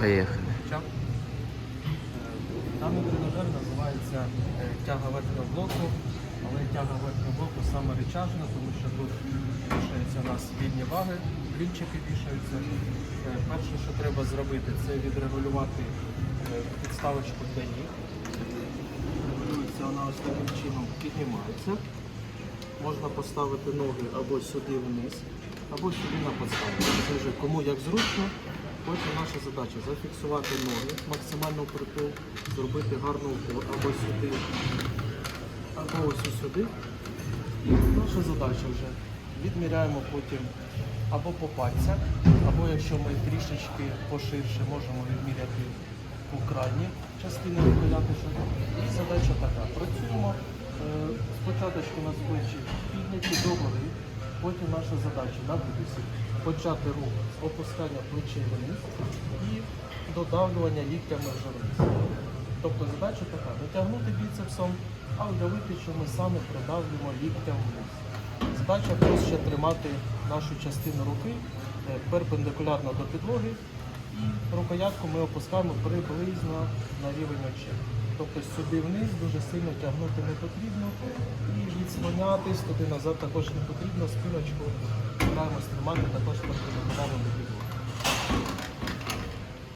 Поїхали. Е, Даний тренажер називається е, тяга верхнього блоку, але тяга верхнього блоку саме речажна, тому що тут вішаються у нас вільні ваги, блінчики вішаються. Е, Перше, що треба зробити, це відрегулювати підставочку для ніг. Регулюється вона ось таким чином піднімається. Можна поставити ноги або сюди вниз, або сюди на подставку. Це вже кому як зручно. Потім наша задача зафіксувати ноги, максимально впритул, зробити гарну опору або сюди, або ось сюди. І наша задача вже відміряємо потім або по пальцях, або якщо ми трішечки поширше можемо відміряти у крайні частини виконати. І задача така. Працюємо е, спочатку на плечі підняті до потім наша задача на вибусі почати рух з опускання плечей вниз і додавлювання ліктями вниз. Тобто задача така, дотягнути біцепсом, а уявити, що ми саме придавлюємо ліктям вниз. Задача просто ще тримати нашу частину руки е, перпендикулярно до підлоги і рукоятку ми опускаємо приблизно на рівень очей. Тобто сюди вниз дуже сильно тягнути не потрібно і відслонятись туди назад також не потрібно. Спиночку тримати також підлоги.